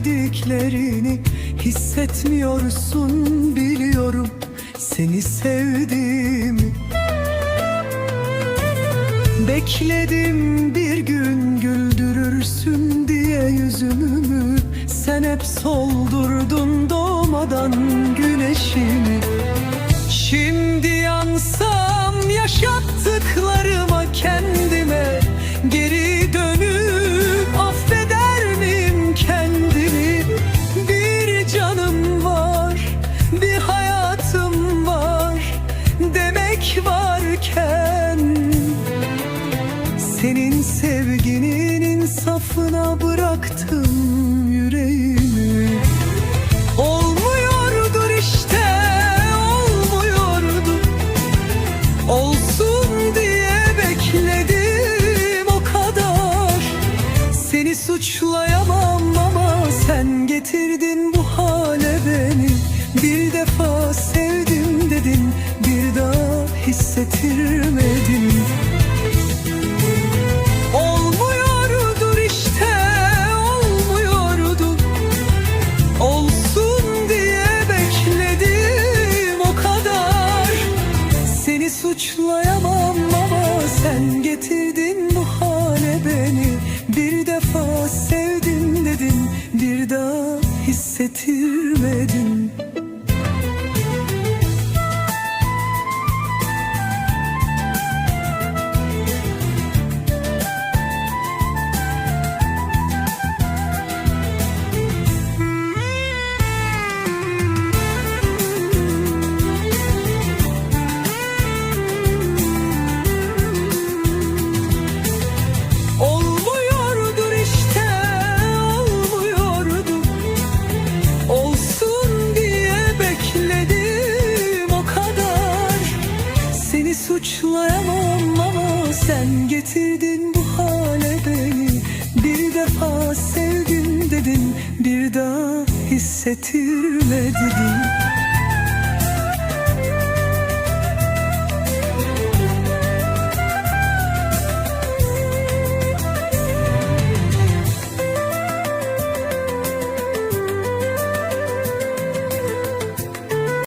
sevdiklerini hissetmiyorsun biliyorum. Seni sevdiğimi. Bekledim bir gün güldürürsün diye yüzümü. Sen hep soldurdun doğmadan güneşimi varken senin sevginin insafına bıraktım yüreğimi. Olmuyordur işte olmuyordu Olsun diye bekledim o kadar. Seni suçlayamam ama sen getirdin bu hale beni. Bir defa sevdim dedin bir daha hissettirmedin. Olmuyordur işte olmuyordu Olsun diye bekledim o kadar. Seni suçlayamam ama sen getirdin bu hale beni. Bir defa sevdim dedin bir daha hissettirmedin suçlayamam ama sen getirdin bu hale beni. Bir defa sevdim dedin bir daha hissettirmedin